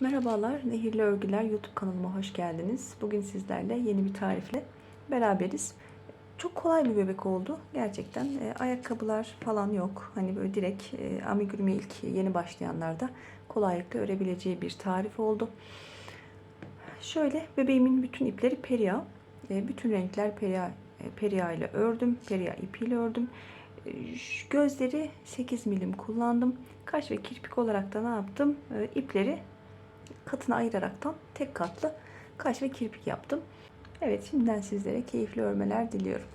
Merhabalar, Nehirli Örgüler YouTube kanalıma hoş geldiniz. Bugün sizlerle yeni bir tarifle beraberiz. Çok kolay bir bebek oldu. Gerçekten e, ayakkabılar falan yok. Hani böyle direkt e, amigurumi ilk yeni başlayanlarda kolaylıkla örebileceği bir tarif oldu. Şöyle bebeğimin bütün ipleri peria. E, bütün renkler peria, e, peria ile ördüm. Peria ipiyle ördüm. E, gözleri 8 milim kullandım. Kaş ve kirpik olarak da ne yaptım? E, ipleri katına ayıraraktan tek katlı kaş ve kirpik yaptım. Evet şimdiden sizlere keyifli örmeler diliyorum.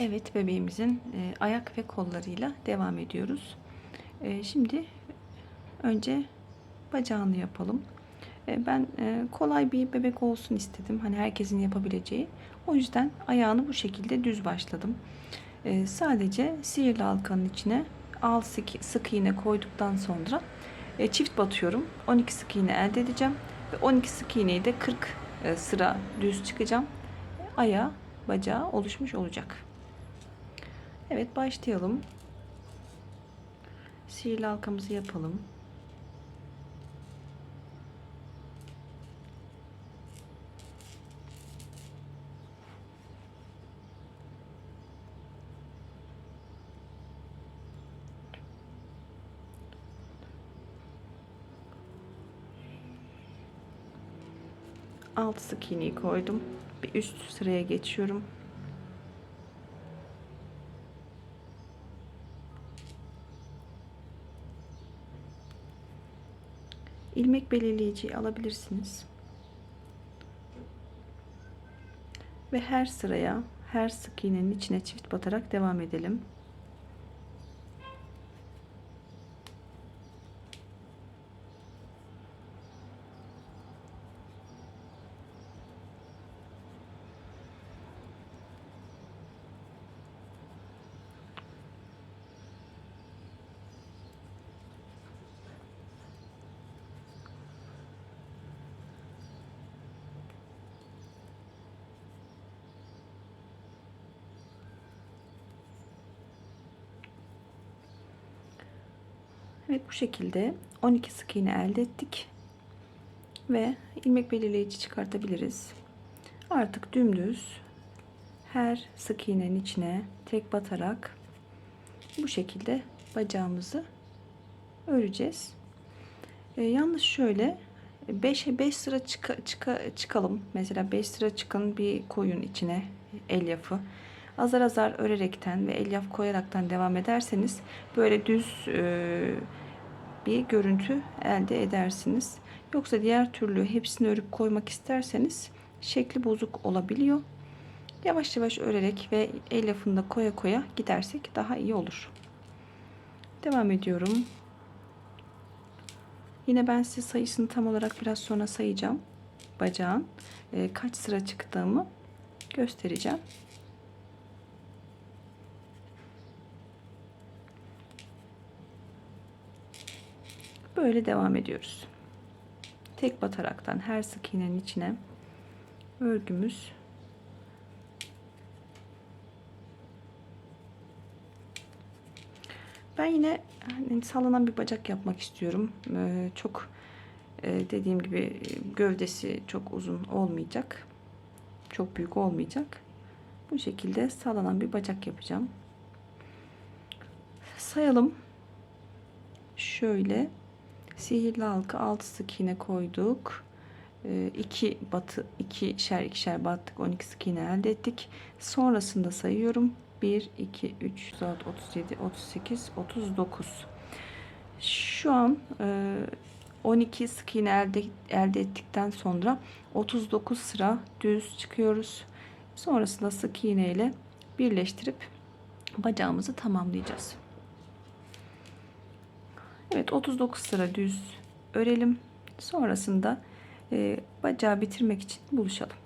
Evet bebeğimizin e, ayak ve kollarıyla devam ediyoruz. E, şimdi önce bacağını yapalım. E, ben e, kolay bir bebek olsun istedim. Hani herkesin yapabileceği. O yüzden ayağını bu şekilde düz başladım. E, sadece sihirli halkanın içine al sık, sık iğne koyduktan sonra e, çift batıyorum. 12 sık iğne elde edeceğim. Ve 12 sık iğneyi de 40 e, sıra düz çıkacağım. Ayağı, bacağı oluşmuş olacak. Evet başlayalım. Sihirli halkamızı yapalım. Alt sık iğneyi koydum. Bir üst sıraya geçiyorum. ilmek belirleyiciyi alabilirsiniz. Ve her sıraya, her sık iğnenin içine çift batarak devam edelim. Evet bu şekilde 12 sık iğne elde ettik. Ve ilmek belirleyici çıkartabiliriz. Artık dümdüz her sık iğnenin içine tek batarak bu şekilde bacağımızı öreceğiz. Ee, yalnız şöyle 5'e 5 sıra çıka, çıka, çıkalım. Mesela 5 sıra çıkan bir koyun içine elyafı azar azar örerekten ve elyaf koyaraktan devam ederseniz böyle düz e, bir görüntü elde edersiniz. Yoksa diğer türlü hepsini örüp koymak isterseniz şekli bozuk olabiliyor. Yavaş yavaş örerek ve elyafını da koya koya gidersek daha iyi olur. Devam ediyorum. Yine ben size sayısını tam olarak biraz sonra sayacağım. Bacağın e, kaç sıra çıktığımı göstereceğim. Böyle devam ediyoruz. Tek bataraktan her sık iğnenin içine örgümüz Ben yine hani sallanan bir bacak yapmak istiyorum. Ee, çok e, dediğim gibi gövdesi çok uzun olmayacak. Çok büyük olmayacak. Bu şekilde sallanan bir bacak yapacağım. Sayalım. Şöyle Sihirli halka 6 sık iğne koyduk. 2 ee, batı 2 şer ikişer battık 12 sık iğne elde ettik. Sonrasında sayıyorum. 1 2 3 4 37 38 39. Şu an 12 e, sık iğne elde, elde ettikten sonra 39 sıra düz çıkıyoruz. Sonrasında sık iğne ile birleştirip bacağımızı tamamlayacağız. Evet 39 sıra düz örelim. Sonrasında e, bacağı bitirmek için buluşalım.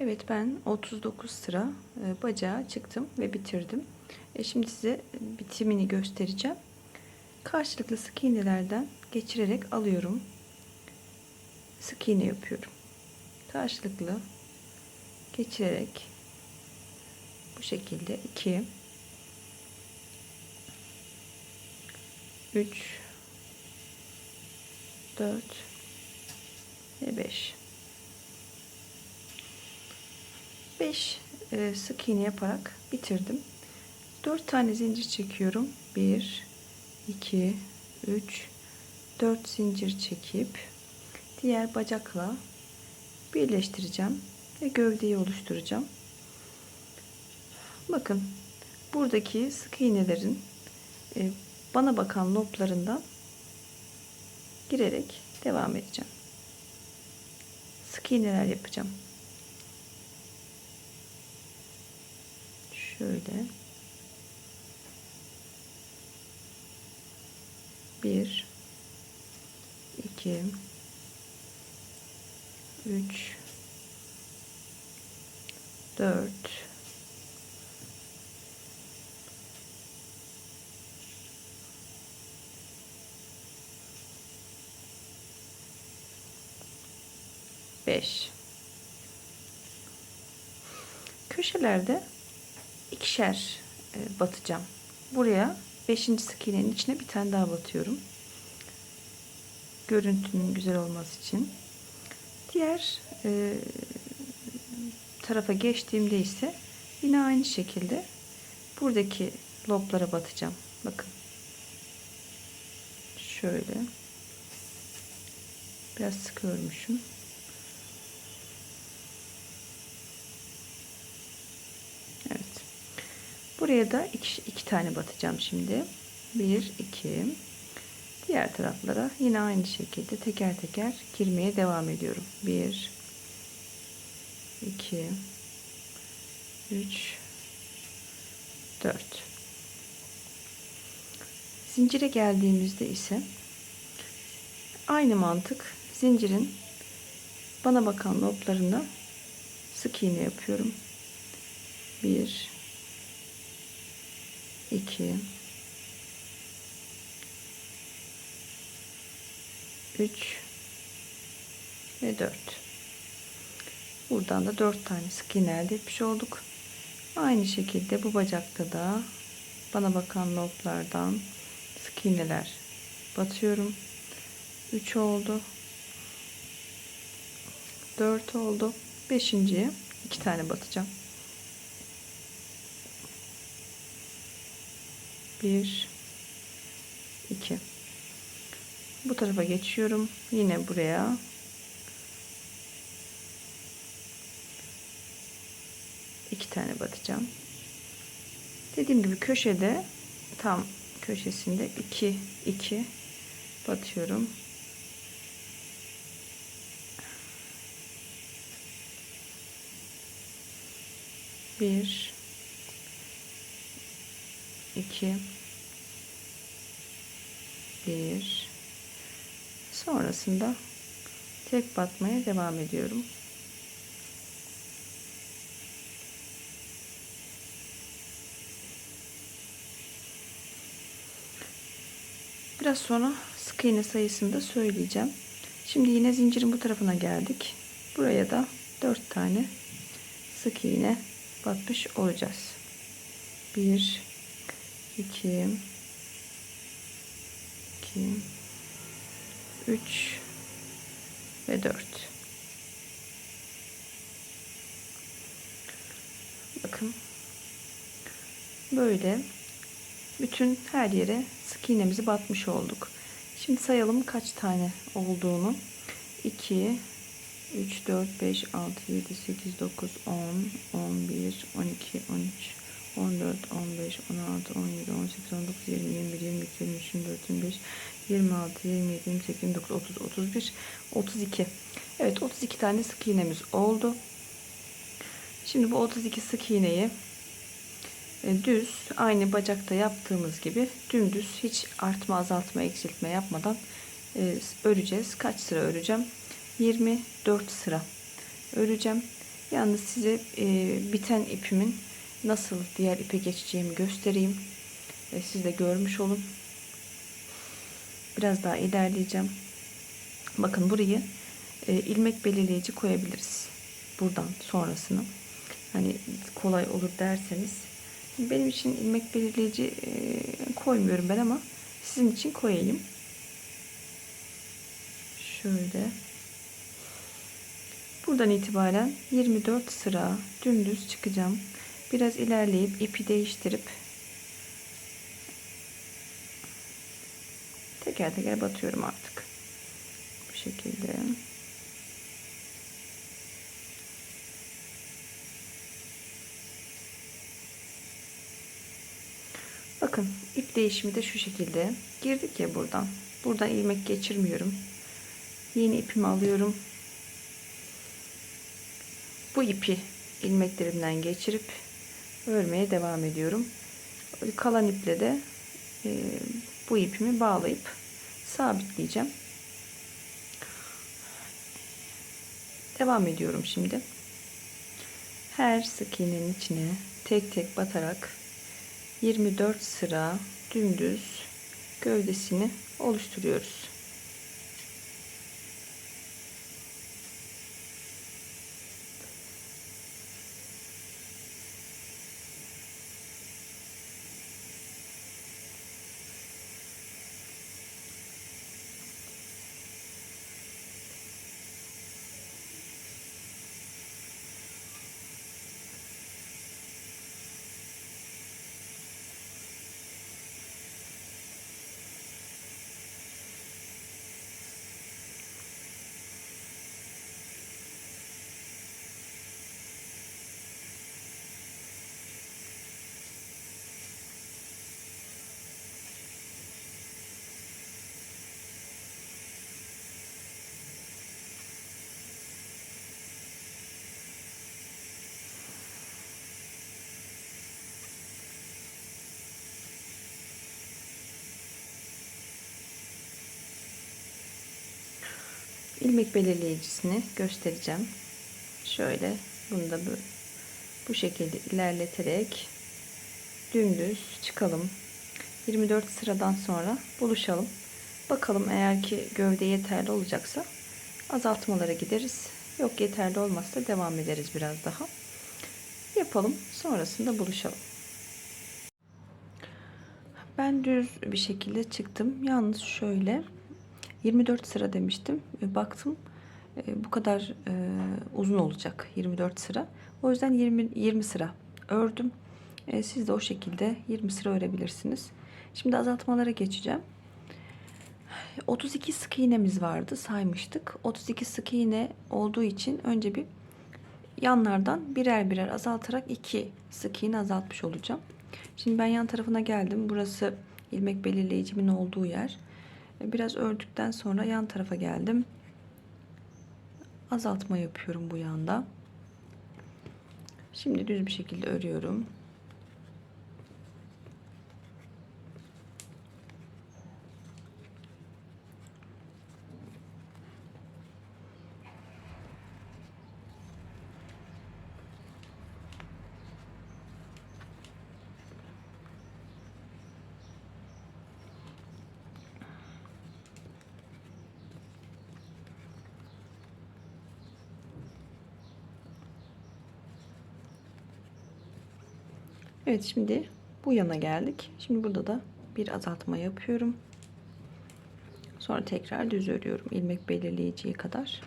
Evet ben 39 sıra e, bacağı çıktım ve bitirdim. E, şimdi size bitimini göstereceğim. Karşılıklı sık iğnelerden geçirerek alıyorum. Sık iğne yapıyorum. Karşılıklı geçirerek bu şekilde 2 3 4 ve 5 5 e, sık iğne yaparak bitirdim. 4 tane zincir çekiyorum. 1 2 3 4 zincir çekip diğer bacakla birleştireceğim ve gövdeyi oluşturacağım. Bakın buradaki sık iğnelerin e, bana bakan noktalarından girerek devam edeceğim. Sık iğneler yapacağım. Şöyle. Bir, iki, üç, dört, 5 köşelerde ikişer e, batacağım. Buraya 5. sık iğnenin içine bir tane daha batıyorum. Görüntünün güzel olması için. Diğer e, tarafa geçtiğimde ise yine aynı şekilde buradaki loblara batacağım. Bakın. Şöyle. Biraz sık örmüşüm Buraya da iki, iki tane batacağım şimdi. Bir, iki. Diğer taraflara yine aynı şekilde teker teker girmeye devam ediyorum. Bir, iki, üç, dört. Zincire geldiğimizde ise aynı mantık zincirin bana bakan noktalarına sık iğne yapıyorum. Bir, 2 3 ve 4 buradan da 4 tane sık iğne elde etmiş olduk. Aynı şekilde bu bacakta da bana bakan noktalardan sık iğneler batıyorum. 3 oldu. 4 oldu. 5. 2 tane batacağım 1 2 bu tarafa geçiyorum. Yine buraya. İki tane batacağım dediğim gibi köşede tam köşesinde 2 2 batıyorum. Bir 2 1 sonrasında tek batmaya devam ediyorum. Biraz sonra sık iğne sayısını da söyleyeceğim. Şimdi yine zincirin bu tarafına geldik. Buraya da 4 tane sık iğne batmış olacağız. 1 2 2 3 ve 4 bakın. Böyle. Bütün her yere sık iğnemizi batmış olduk. Şimdi sayalım kaç tane olduğunu. 2 3 4 5 6 7 8 9 10 11 12 13 14, 15, 16, 17, 18, 19, 20, 21, 22, 23, 24, 25, 26, 27, 28, 29, 30, 31, 32. Evet 32 tane sık iğnemiz oldu. Şimdi bu 32 sık iğneyi e, düz aynı bacakta yaptığımız gibi dümdüz hiç artma azaltma eksiltme yapmadan e, öreceğiz. Kaç sıra öreceğim? 24 sıra öreceğim. Yalnız size e, biten ipimin nasıl diğer ipe geçeceğimi göstereyim. ve siz de görmüş olun. Biraz daha ilerleyeceğim. Bakın burayı e, ilmek belirleyici koyabiliriz. Buradan sonrasını. Hani kolay olur derseniz. Benim için ilmek belirleyici e, koymuyorum ben ama Sizin için koyayım. Şöyle. Buradan itibaren 24 sıra dümdüz çıkacağım. Biraz ilerleyip ipi değiştirip teker teker batıyorum artık. Bu şekilde. Bakın ip değişimi de şu şekilde. Girdik ya buradan. Buradan ilmek geçirmiyorum. Yeni ipimi alıyorum. Bu ipi ilmeklerimden geçirip örmeye devam ediyorum. Kalan iple de e, bu ipimi bağlayıp sabitleyeceğim. Devam ediyorum şimdi. Her sık iğnenin içine tek tek batarak 24 sıra dümdüz gövdesini oluşturuyoruz. İlmek belirleyicisini göstereceğim. Şöyle bunu da bu, bu şekilde ilerleterek dümdüz çıkalım. 24 sıradan sonra buluşalım. Bakalım eğer ki gövde yeterli olacaksa azaltmalara gideriz. Yok yeterli olmazsa devam ederiz biraz daha. Yapalım. Sonrasında buluşalım. Ben düz bir şekilde çıktım. Yalnız şöyle 24 sıra demiştim. E, baktım e, bu kadar e, uzun olacak 24 sıra. O yüzden 20 20 sıra ördüm. Siz de o şekilde 20 sıra örebilirsiniz. Şimdi azaltmalara geçeceğim. 32 sık iğnemiz vardı saymıştık. 32 sık iğne olduğu için önce bir yanlardan birer birer azaltarak 2 sık iğne azaltmış olacağım. Şimdi ben yan tarafına geldim. Burası ilmek belirleyicimin olduğu yer. Biraz ördükten sonra yan tarafa geldim. Azaltma yapıyorum bu yanda. Şimdi düz bir şekilde örüyorum. Evet şimdi bu yana geldik. Şimdi burada da bir azaltma yapıyorum. Sonra tekrar düz örüyorum ilmek belirleyiciye kadar.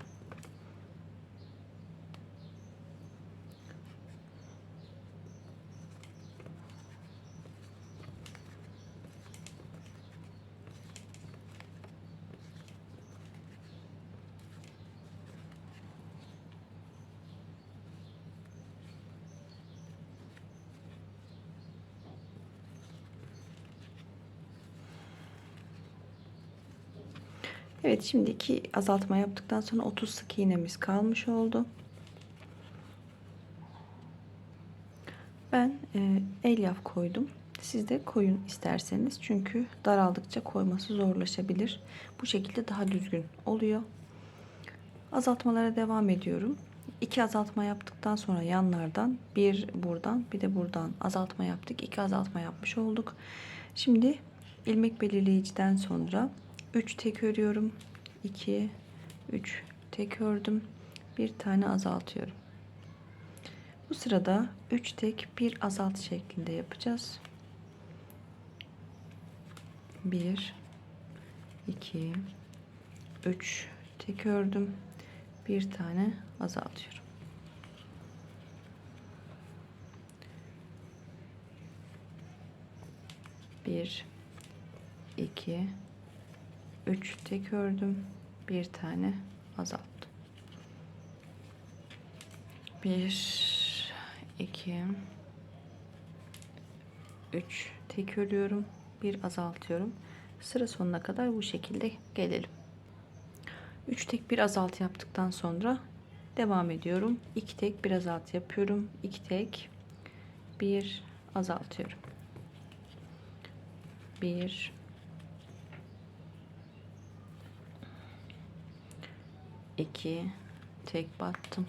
Evet şimdi iki azaltma yaptıktan sonra 30 sık iğnemiz kalmış oldu. Ben e, elyaf koydum. Siz de koyun isterseniz. Çünkü daraldıkça koyması zorlaşabilir. Bu şekilde daha düzgün oluyor. Azaltmalara devam ediyorum. İki azaltma yaptıktan sonra yanlardan bir buradan bir de buradan azaltma yaptık. İki azaltma yapmış olduk. Şimdi ilmek belirleyiciden sonra 3 tek örüyorum. 2 3 tek ördüm. Bir tane azaltıyorum. Bu sırada 3 tek bir azalt şeklinde yapacağız. 1 2 3 tek ördüm. Bir tane azaltıyorum. Bir, iki, üç tek ördüm. Bir tane azalttım. Bir, iki, üç tek örüyorum. Bir azaltıyorum. Sıra sonuna kadar bu şekilde gelelim. 3 tek bir azaltı yaptıktan sonra devam ediyorum. 2 tek bir azaltı yapıyorum. 2 tek bir azaltıyorum. 1 2 tek battım.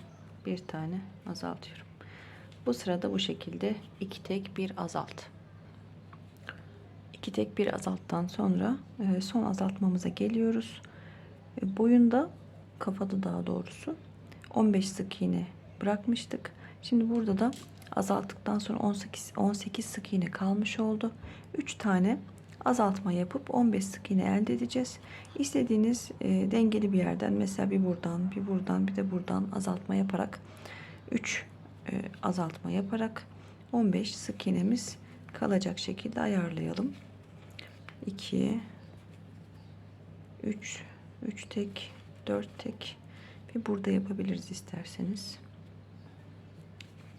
Bir tane azaltıyorum. Bu sırada bu şekilde 2 tek bir azalt. 2 tek bir azalttan sonra e, son azaltmamıza geliyoruz. E, boyunda kafada daha doğrusu 15 sık iğne bırakmıştık. Şimdi burada da azalttıktan sonra 18 18 sık iğne kalmış oldu. 3 tane azaltma yapıp 15 sık iğne elde edeceğiz. İstediğiniz e, dengeli bir yerden mesela bir buradan, bir buradan, bir de buradan azaltma yaparak 3 e, azaltma yaparak 15 sık iğnemiz kalacak şekilde ayarlayalım. 2 3 3 tek 4 tek ve burada yapabiliriz isterseniz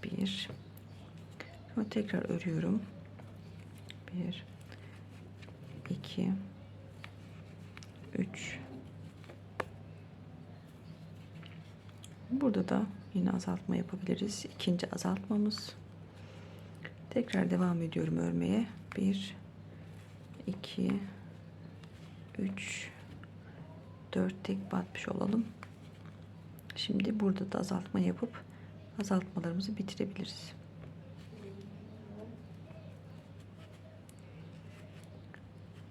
1 sonra tekrar örüyorum 1 2 3 burada da yine azaltma yapabiliriz. İkinci azaltmamız. Tekrar devam ediyorum örmeye. 1 2 3 4 tek batmış olalım. Şimdi burada da azaltma yapıp azaltmalarımızı bitirebiliriz.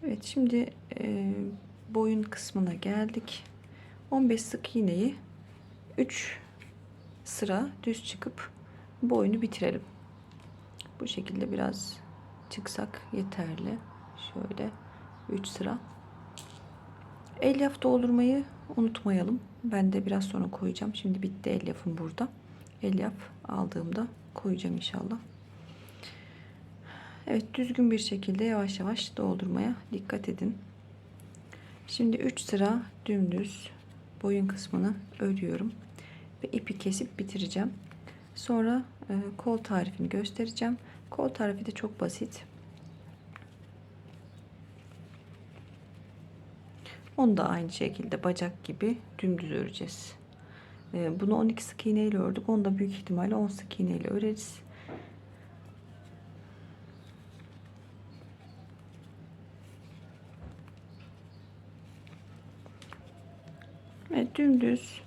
Evet şimdi e, boyun kısmına geldik. 15 sık iğneyi 3 sıra düz çıkıp boyunu bitirelim. Bu şekilde biraz çıksak yeterli. Şöyle 3 sıra. Elyaf doldurmayı unutmayalım. Ben de biraz sonra koyacağım. Şimdi bitti elyafım burada. Elyaf aldığımda koyacağım inşallah. Evet düzgün bir şekilde yavaş yavaş doldurmaya dikkat edin. Şimdi 3 sıra dümdüz boyun kısmını örüyorum. Ve ipi kesip bitireceğim. Sonra e, kol tarifini göstereceğim. Kol tarifi de çok basit. Onu da aynı şekilde bacak gibi dümdüz öreceğiz. Ee, bunu 12 sık iğne ile ördük. Onu da büyük ihtimalle 10 sık iğne ile öreriz. Evet dümdüz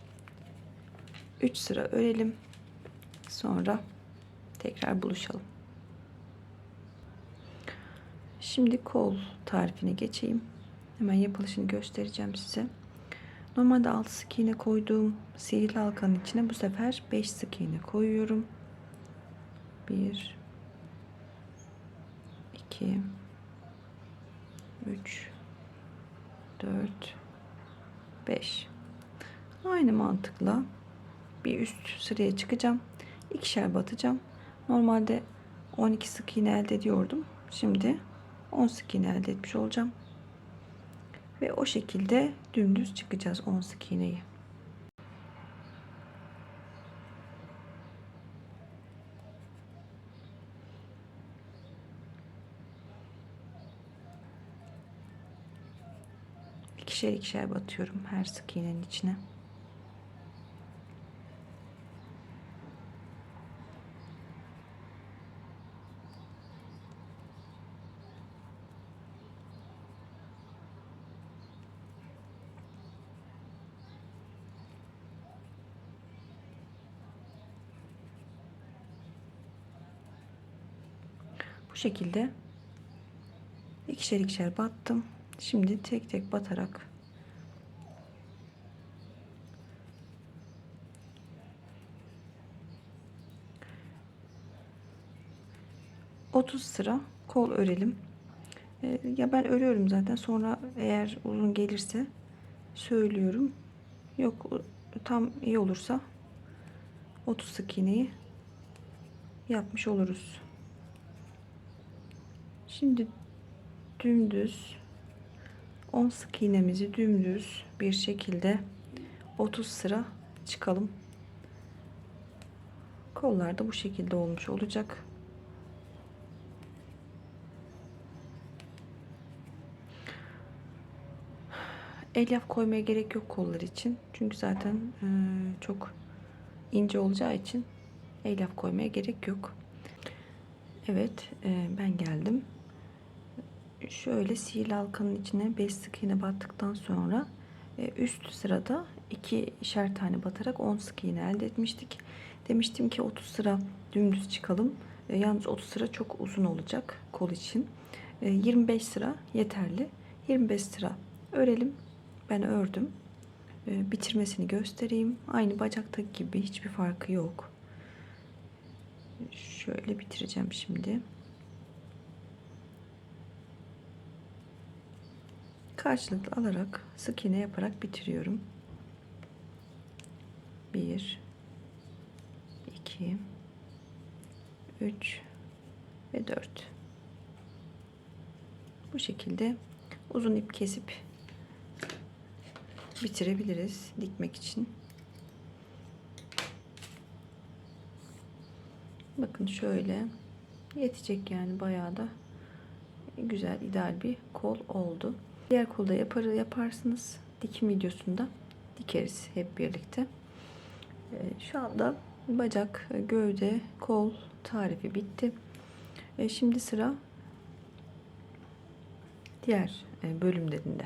3 sıra örelim. Sonra tekrar buluşalım. Şimdi kol tarifine geçeyim. Hemen yapılışını göstereceğim size. Normalde 6 sık iğne koyduğum sihirli halkanın içine bu sefer 5 sık iğne koyuyorum. 1 2 3 4 5 Aynı mantıkla bir üst sıraya çıkacağım. İkişer batacağım. Normalde 12 sık iğne elde ediyordum. Şimdi 10 sık iğne elde etmiş olacağım. Ve o şekilde dümdüz çıkacağız 10 sık iğneyi. İkişer ikişer batıyorum her sık iğnenin içine. Bu şekilde ikişer ikişer battım. Şimdi tek tek batarak Otuz sıra kol örelim. E, ya ben örüyorum zaten. Sonra eğer uzun gelirse söylüyorum. Yok tam iyi olursa 30 sık iğneyi yapmış oluruz. Şimdi dümdüz 10 sık iğnemizi dümdüz bir şekilde 30 sıra çıkalım. Kollar da bu şekilde olmuş olacak. Elyaf koymaya gerek yok kollar için. Çünkü zaten e, çok ince olacağı için elyaf koymaya gerek yok. Evet e, ben geldim. Şöyle sihirli halkanın içine 5 sık iğne battıktan sonra e, üst sırada ikişer tane batarak 10 sık iğne elde etmiştik. Demiştim ki 30 sıra dümdüz çıkalım. E, yalnız 30 sıra çok uzun olacak kol için. E, 25 sıra yeterli. 25 sıra örelim. Ben ördüm. E, bitirmesini göstereyim. Aynı bacaktaki gibi hiçbir farkı yok. Şöyle bitireceğim şimdi. Karşılıklı alarak sık iğne yaparak bitiriyorum. 1 2 3 ve 4 bu şekilde uzun ip kesip bitirebiliriz dikmek için. Bakın şöyle yetecek yani bayağı da güzel ideal bir kol oldu. Diğer kolda yapar, yaparsınız. Dikim videosunda dikeriz hep birlikte. Ee, şu anda bacak, gövde, kol tarifi bitti. Ee, şimdi sıra diğer e, bölümlerinde.